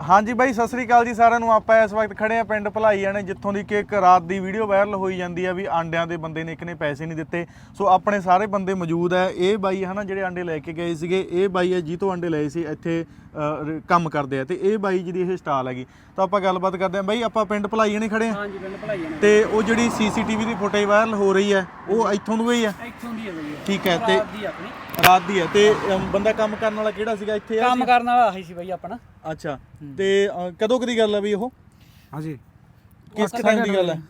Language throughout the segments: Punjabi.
ਹਾਂਜੀ ਬਾਈ ਸਤਿ ਸ੍ਰੀ ਅਕਾਲ ਜੀ ਸਾਰਿਆਂ ਨੂੰ। ਆਪਾਂ ਇਸ ਵਕਤ ਖੜੇ ਆ ਪਿੰਡ ਭਲਾਈਆਂ ਨੇ ਜਿੱਥੋਂ ਦੀ ਕਿ ਇੱਕ ਰਾਤ ਦੀ ਵੀਡੀਓ ਵਾਇਰਲ ਹੋਈ ਜਾਂਦੀ ਆ ਵੀ ਆਂਡਿਆਂ ਦੇ ਬੰਦੇ ਨੇ ਇੱਕ ਨੇ ਪੈਸੇ ਨਹੀਂ ਦਿੱਤੇ। ਸੋ ਆਪਣੇ ਸਾਰੇ ਬੰਦੇ ਮੌਜੂਦ ਆ। ਇਹ ਬਾਈ ਹਨਾ ਜਿਹੜੇ ਆਂਡੇ ਲੈ ਕੇ ਗਏ ਸੀਗੇ ਇਹ ਬਾਈ ਹੈ ਜੀ ਤੋਂ ਆਂਡੇ ਲਏ ਸੀ ਇੱਥੇ ਕੰਮ ਕਰਦੇ ਆ। ਤੇ ਇਹ ਬਾਈ ਜਿਹਦੀ ਇਹ ਸਟਾਲ ਹੈਗੀ। ਤਾਂ ਆਪਾਂ ਗੱਲਬਾਤ ਕਰਦੇ ਆ ਬਾਈ ਆਪਾਂ ਪਿੰਡ ਭਲਾਈਆਂ ਨੇ ਖੜੇ ਆ ਹਾਂਜੀ ਪਿੰਡ ਭਲਾਈਆਂ ਨੇ ਤੇ ਉਹ ਜਿਹੜੀ ਸੀਸੀਟੀਵੀ ਦੀ ਫੁਟੇਜ ਵਾਇਰਲ ਹੋ ਰਹੀ ਹੈ ਉਹ ਇੱਥੋਂ ਦੀ ਹੀ ਆ? ਇੱਥੋਂ ਦੀ ਹੈ ਬਈ। ਠੀਕ ਹੈ ਤੇ ਰਾਤ ਦੀ ਆਪਣੀ। ਰਾਤ ਦੀ ਹੈ ਤੇ ਬੰਦਾ ਕੰਮ ਕਰਨ ਵਾਲਾ ਕਿਹੜਾ ਸੀਗਾ ਇੱਥੇ ਆ ਕੰਮ ਕਰਨ ਵਾਲਾ ਆਹੀ ਸੀ ਬਈ ਆਪਣਾ। ਅੱਛਾ ਤੇ ਕਦੋਂ ਕੁ ਗੱਲ ਹੈ ਵੀ ਉਹ? ਹਾਂਜੀ। ਕਿਸ ਟਾਈਮ ਦੀ ਗੱਲ ਹੈ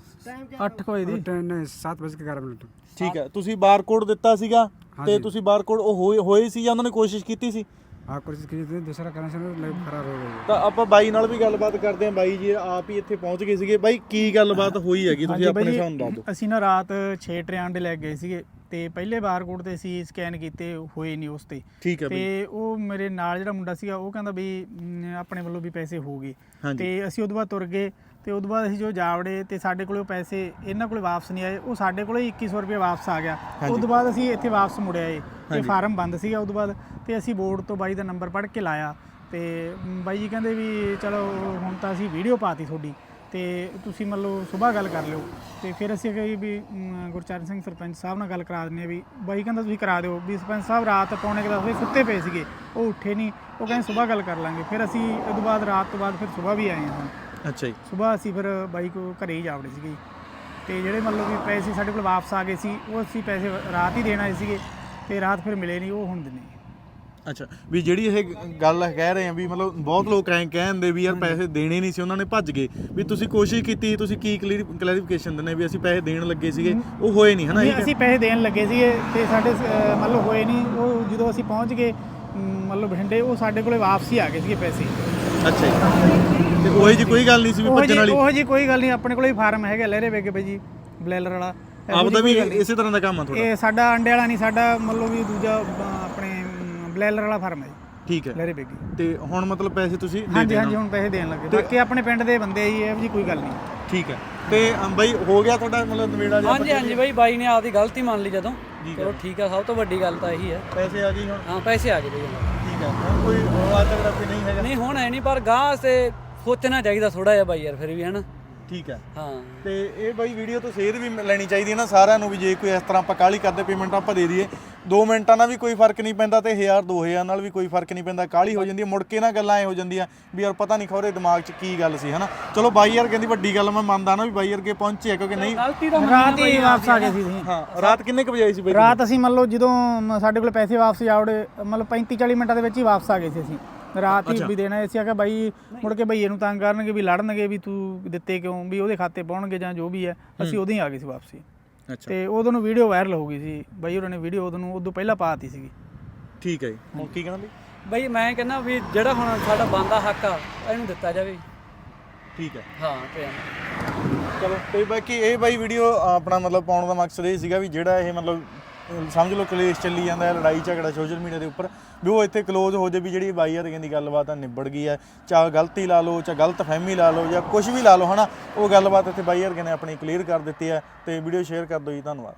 8 ਵਜੇ ਦੀ। ਟ੍ਰੇਨ 7 ਵਜੇ ਕੇ ਮਿੰਟ। ਠੀਕ ਹੈ ਤੁਸੀਂ ਬਾਰਕੋਡ ਦਿੱਤਾ ਸੀਗਾ ਤੇ ਤੁਸੀਂ ਬਾਰਕੋਡ ਉਹ ਹੋਏ ਸੀ ਜਾਂ ਉਹਨਾਂ ਨੇ ਕੋਸ਼ਿਸ਼ ਕੀਤੀ ਸੀ? ਆ ਕੋਸ਼ਿਸ਼ ਕੀਤੀ ਤੇ ਦੂਸਰਾ ਕਨੈਕਸ਼ਨ ਲਾਈਵ ਖਰਾਬ ਹੋ ਗਿਆ। ਤਾਂ ਆਪਾਂ ਬਾਈ ਨਾਲ ਵੀ ਗੱਲਬਾਤ ਕਰਦੇ ਹਾਂ ਬਾਈ ਜੀ ਆਪ ਹੀ ਇੱਥੇ ਪਹੁੰਚ ਗਏ ਸੀਗੇ। ਬਾਈ ਕੀ ਗੱਲਬਾਤ ਹੋਈ ਹੈਗੀ? ਤੁਸੀਂ ਆਪਣੇ ਬਾਈ, ਸਾਨੂੰ ਅਸੀਂ ਨਾ ਰਾਤ 6 ਟ੍ਰੇਨ ਦੇ ਲੈ ਗਏ ਸੀਗੇ। ਤੇ ਪਹਿਲੇ ਬਾਰਕੋਡ ਤੇ ਅਸੀਂ ਸਕੈਨ ਕੀਤੇ ਹੋਏ ਨਹੀਂ ਉਸ ਤੇ। ਠੀਕ ਹੈ ਤੇ ਉਹ ਮੇਰੇ ਨਾਲ ਜਿਹੜਾ ਮੁੰਡਾ ਸੀਗਾ ਉਹ ਕਹਿੰਦਾ ਵੀ ਮ, ਆਪਣੇ ਵੱਲੋਂ ਵੀ ਪੈਸੇ ਹੋ ਗਏ। ਹਾਂਜੀ। ਤੇ ਅਸੀਂ ਉਦੋਂ ਬਾਅਦ ਤੁਰ ਗਏ ਤੇ ਉਦੋਂ ਬਾਅਦ ਅਸੀਂ ਜੋ ਜਾਵੜੇ ਤੇ ਸਾਡੇ ਕੋਲੇ ਉਹ ਪੈਸੇ ਇਹਨਾਂ ਕੋਲੇ ਵਾਪਸ ਨਹੀਂ ਆਏ। ਉਹ ਸਾਡੇ ਕੋਲੇ 2100 ਰੁਪਏ ਵਾਪਸ ਆ ਗਿਆ। ਹਾਂਜੀ। ਉਦੋਂ ਬਾਅਦ ਅਸੀਂ ਇੱਥੇ ਵਾਪਸ ਮੁੜਿਆ ਏ ਤੇ ਹਾਂਜੀ। ਫਾਰਮ ਬੰਦ ਸੀਗਾ ਉਦੋਂ ਬਾਅਦ ਤੇ ਅਸੀਂ ਬੋਰਡ ਤੋਂ ਬਾਈ ਦਾ ਨੰਬਰ ਪੜ੍ਹ ਕੇ ਲਾਇਆ। ਤੇ ਮ, ਬਾਈ ਜੀ ਕਹਿੰਦੇ ਵੀ ਚਲੋ ਹੁਣ ਤਾਂ ਅਸੀਂ ਵੀਡੀਓ ਪਾਤੀ ਤੁਹਾਡੀ। ਤੇ ਤੁਸੀਂ ਮੰਨ ਲਓ ਸਵੇਰ ਗੱਲ ਕਰ ਲਿਓ। ਤੇ ਫਿਰ ਅਸੀਂ ਕਹੀ ਵੀ ਗੁਰਚਰਨ ਸਿੰਘ ਸਰਪੰਚ ਸਾਹਿਬ ਨਾਲ ਗੱਲ ਕਰਾ ਦਿੰਦੇ ਆ ਵੀ ਬਾਈ ਕਹਿੰਦਾ ਤੁਸੀਂ ਕਰਾ ਦਿਓ ਵੀ ਸਰਪੰਚ ਸਾਹਿਬ ਰਾਤ ਪੌਣੇ ਕੁ ਦਸ ਵਜੇ ਸੁੱਤੇ ਪਏ ਸੀਗੇ ਉਹ ਉੱਠੇ ਨਹੀਂ ਉਹ ਕਹਿੰਦੇ ਸਵੇਰ ਗੱਲ ਕਰ ਲਾਂਗੇ। ਫਿਰ ਅਸੀਂ ਇਹ ਤੋਂ ਬਾਅਦ ਰਾਤ ਤੋਂ ਬਾਅਦ ਫਿਰ ਸਵੇਰ ਵੀ ਆਏ ਹਾਂ ਅੱਛਾ ਜੀ। ਸਵੇਰ ਅਸੀਂ ਫਿਰ ਬਾਈ ਕੋ ਘਰੇ ਹੀ ਜਾਵੜੇ ਸੀਗੇ। ਤੇ ਜਿਹੜੇ ਮੰਨ ਲਓ ਵੀ ਪੈਸੇ ਸਾਡੇ ਕੋਲ ਵਾਪਸ ਆ ਗਏ ਸੀ ਉਹ ਅਸੀਂ ਪੈਸੇ ਰਾਤ ਹੀ ਦੇਣ ਆਏ ਸੀਗੇ ਤੇ ਰਾਤ ਫਿਰ ਮਿਲੇ ਨਹੀਂ ਉਹ ਹੁਣ ਦਿਨੇ ਅੱਛਾ ਵੀ ਜਿਹੜੀ ਇਹ ਗੱਲ ਕਹਿ ਰਹੇ ਆ ਵੀ ਮਤਲਬ ਬਹੁਤ ਲੋਕ ਐਂ ਕਹਿੰਦੇ ਵੀ ਯਾਰ ਪੈਸੇ ਦੇਣੇ ਨਹੀਂ ਸੀ ਉਹਨਾਂ ਨੇ ਭੱਜ ਗਏ। ਵੀ ਤੁਸੀਂ ਕੋਸ਼ਿਸ਼ ਕੀਤੀ ਤੁਸੀਂ ਕੀ ਕਲੈਰੀਫਿਕੇਸ਼ਨ ਦਿੰਦੇ ਵੀ ਅਸੀਂ ਪੈਸੇ ਦੇਣ ਲੱਗੇ ਸੀਗੇ ਉਹ ਹੋਏ ਨਹੀਂ ਹਨਾ ਨਹੀਂ, ਅਸੀਂ ਪੈਸੇ ਦੇਣ ਲੱਗੇ ਸੀਗੇ ਤੇ ਸਾਡੇ ਅਹ, ਲਓ ਹੋਏ ਨਹੀਂ। ਉਹ ਜਦੋਂ ਅਸੀਂ ਪਹੁੰਚ ਗਏ ਮ, ਮੰਨ ਲਓ ਬਠਿੰਡੇ ਉਹ ਸਾਡੇ ਕੋਲੇ ਵਾਪਸ ਹੀ ਆ ਗਏ ਸੀਗੇ ਪੈਸੇ। ਅੱਛਾ ਜੀ। ਤੇ ਉਹ ਜੀ ਕੋਈ ਗੱਲ ਨਹੀਂ ਸੀ ਵੀ ਉਹ ਭੱਜਣ ਜੀ ਵਾਲੀ? ਉਹ ਜੀ ਕੋਈ ਗੱਲ ਨਹੀਂ ਆਪਣੇ ਕੋਲੇ ਫਾਰਮ ਹੈਗਾ ਲਹਿਰੇ ਵੇਗੇ ਬਾਈ ਜੀ ਬਲੈਲਰ ਵਾਲਾ। ਇਹੋ ਆਪਦਾ ਜਿਹੀ ਵੀ ਕੋਈ ਗੱਲ ਨਹੀਂ। ਇਸੇ ਤਰ੍ਹਾਂ ਦਾ ਕੰਮ ਆ ਤੁਹਾਡਾ? ਇਹ ਸਾਡਾ ਅੰਡੇ ਵਾਲਾ ਨਹੀਂ ਸਾਡਾ ਮੰਨ ਲਓ ਵੀ ਦੂਜਾ ਬਲੈਲਰ ਵਾਲਾ ਫਾਰਮ ਹੈ ਜੀ ਠੀਕ ਹੈ। ਲਹਿਰੇ ਵੇਗੇ ਤੇ ਹੁਣ ਮਤਲਬ ਪੈਸੇ ਤੁਸੀਂ ਦੇ ਹਾਂਜੀ ਦੇਣਾ ਹਾਂਜੀ ਹੁਣ ਪੈਸੇ ਦੇਣ ਲੱਗੇ। ਬਾਕੀ ਆਪਣੇ ਪਿੰਡ ਦੇ ਬੰਦੇ ਆ ਜੀ ਇਹੋ ਜੀ ਕੋਈ ਗੱਲ ਨਹੀਂ। ਠੀਕ ਹੈ। ਤੇ ਅਮ, ਬਈ ਹੋ ਗਿਆ ਤੁਹਾਡਾ ਮਤਲਬ ਨਵੇੜਾ ਜਿਹਾ ਹਾਂਜੀ ਹਾਂਜੀ ਬਈ ਬਾਈ ਨੇ ਆਪਦੀ ਗਲਤੀ ਮੰਨ ਲਈ ਜਦੋਂ। ਠੀਕ ਹੈ। ਚਲੋ ਠੀਕ ਆ ਸਭ ਤੋਂ ਵੱਡੀ ਗੱਲ ਤਾਂ ਇਹੀ ਹੈ। ਪੈਸੇ ਆ ਗਏ ਹੁਣ? ਹਾਂ ਪੈਸੇ ਆ ਗਏ ਬਈ ਹੁਣ। ਠੀਕ ਹੈ। ਹੁਣ ਕੋਈ ਤਗੜਾ ਕੋਈ ਨਹੀਂ ਹੈਗਾ? ਨਹੀਂ ਹੁਣ ਹੈ ਨਹੀਂ ਪਰ ਗਾਂ ਸੇ ਸੋਚਣਾ ਚਾਹੀਦਾ ਥੋੜਾ ਜਿਹਾ ਬਾਈ ਯਾਰ ਫਿਰ ਵੀ ਹਨਾ ਠੀਕ ਹੈ। ਹਾਂ। ਤੇ ਇਹ ਬਾਈ ਵੀਡੀਓ ਤੋਂ ਸੇਧ ਵੀ ਲੈਣੀ ਚਾਹੀਦੀ ਹੈ ਨਾ ਸਾਰਿਆਂ ਨੂੰ ਵੀ ਜੇ ਕੋਈ ਇਸ ਤਰ੍ਹਾਂ ਆਪਾਂ ਕਾਹਲੀ ਕਰਦੇ ਪੇਮੈਂਟ ਆਪਾਂ ਦੇ ਦਈਏ। 2 ਮਿੰਟਾਂ ਨਾਲ ਵੀ ਕੋਈ ਫ਼ਰਕ ਨਹੀਂ ਪੈਂਦਾ ਤੇ 1000 2000 ਨਾਲ ਵੀ ਕੋਈ ਫ਼ਰਕ ਨਹੀਂ ਪੈਂਦਾ। ਕਾਹਲੀ ਹੋ ਜਾਂਦੀ ਹੈ ਮੁੜ ਕੇ ਨਾ ਗੱਲਾਂ ਐ ਹੋ ਜਾਂਦੀਆਂ ਵੀ ਯਾਰ ਪਤਾ ਨਹੀਂ ਖੋਰੇ ਦਿਮਾਗ 'ਚ ਕੀ ਗੱਲ ਸੀ ਹਨਾ? ਚਲੋ ਬਾਈ ਯਾਰ ਕਹਿੰਦੀ ਵੱਡੀ ਗੱਲ ਮੈਂ ਮੰਨਦਾ ਨਾ ਵੀ ਬਾਈ ਯਾਰ ਕੇ ਪਹੁੰਚੇ ਕਿਉਂਕਿ ਨਹੀਂ। ਗਲਤੀ ਰਾਤ ਹੀ ਵਾਪਸ ਆ ਗਏ ਸੀ ਅਸੀਂ ਹਾਂ ਰਾਤ ਕਿੰਨੇ ਕੁ ਵਜੇ ਆਈ ਸੀ ਬਾਈ? ਰਾਤ ਅਸੀਂ ਮੰਨ ਲਓ ਜਦੋਂ ਸਾਡੇ ਕੋਲ ਪੈਸੇ ਵਾਪਸ ਜਾਵੜੇ ਮਤਲਬ 35 40 ਮਿੰਟਾਂ ਦੇ ਵਿੱਚ ਹੀ ਵਾਪਸ ਆ ਗਏ ਸੀ ਅਸੀਂ। ਰਾਤ ਹੀ ਵੀ ਦੇਣਾ। ਅਸੀਂ ਆਖਿਆ ਬਾਈ ਮੁੜ ਕੇ ਬਈਏ ਨੂੰ ਤੰਗ ਕਰਨਗੇ ਵੀ ਲੜਨਗੇ ਵੀ ਤੂੰ ਦਿੱਤੇ ਕਿਉਂ? ਵੀ ਉਹਦੇ ਖਾਤੇ ਪਾਉਣਗੇ ਜਾਂ ਜੋ ਵੀ ਹੈ। ਅਸੀਂ ਉਦੋਂ ਹੀ ਆ ਗਏ ਸੀ ਵਾਪਸੀ। ਅੱਛਾ। ਤੇ ਉਦੋਂ ਨੂੰ ਵੀਡੀਓ ਵਾਇਰਲ ਹੋ ਗਈ ਸੀ। ਬਾਈ ਉਹਨਾਂ ਨੇ ਵੀਡੀਓ ਉਦੋਂ ਨੂੰ ਉਦੋਂ ਪਹਿਲਾਂ ਪਾਤੀ ਸੀਗੀ। ਠੀਕ ਹੈ ਜੀ। ਹੁਣ ਕੀ ਕਹਿਣਾ ਬਈ? ਬਈ ਮੈਂ ਕਹਿੰਦਾ ਵੀ ਜਿਹੜਾ ਹੁਣ ਸਾਡਾ ਬੰਦਾ ਹੱਕ ਆ ਇਹਨੂੰ ਦਿੱਤਾ ਜਾਵੇ। ਠੀਕ ਹੈ। ਹਾਂ ਤੇ ਚਲੋ ਤੇ ਬਾਕੀ ਇਹ ਬਾਈ ਵੀਡੀਓ ਆਪਣਾ ਮਤਲਬ ਪਾਉਣ ਦਾ ਮਕਸਦ ਇਹ ਸੀਗਾ ਵੀ ਜਿਹੜਾ ਇਹ ਮਤਲਬ ਸਮਝ ਲਓ ਕਲੇਸ਼ ਚੱਲੀ ਜਾਂਦਾ ਹੈ, ਲੜਾਈ ਝਗੜਾ ਸੋਸ਼ਲ ਮੀਡੀਆ ਦੇ ਉੱਪਰ, ਵੀ ਉਹ ਇੱਥੇ ਕਲੋਜ਼ ਹੋ ਜੇ ਵੀ ਜਿਹੜੀ ਬਾਈ ਹਰੀਆਂ ਦੀ ਗੱਲਬਾਤ ਆ ਨਿਬੜ ਗਈ ਹੈ ਚਾਹ ਗਲਤੀ ਲਾ ਲਓ, ਚਾਹ ਗਲਤ ਫਹਿਮੀ ਲਾ ਲਓ ਜਾਂ ਕੁਝ ਵੀ ਲਾ ਲਓ, ਹਨਾ? ਉਹ ਗੱਲਬਾਤ ਇੱਥੇ ਬਾਈ ਹਰੀਆਂ ਨੇ ਆਪਣੀ ਕਲੀਅਰ ਕਰ ਦਿੱਤੀ ਹੈ ਤੇ ਵੀਡੀਓ ਸ਼ੇਅਰ ਕਰ ਦਿਓ ਜੀ, ਧੰਨਵਾਦ।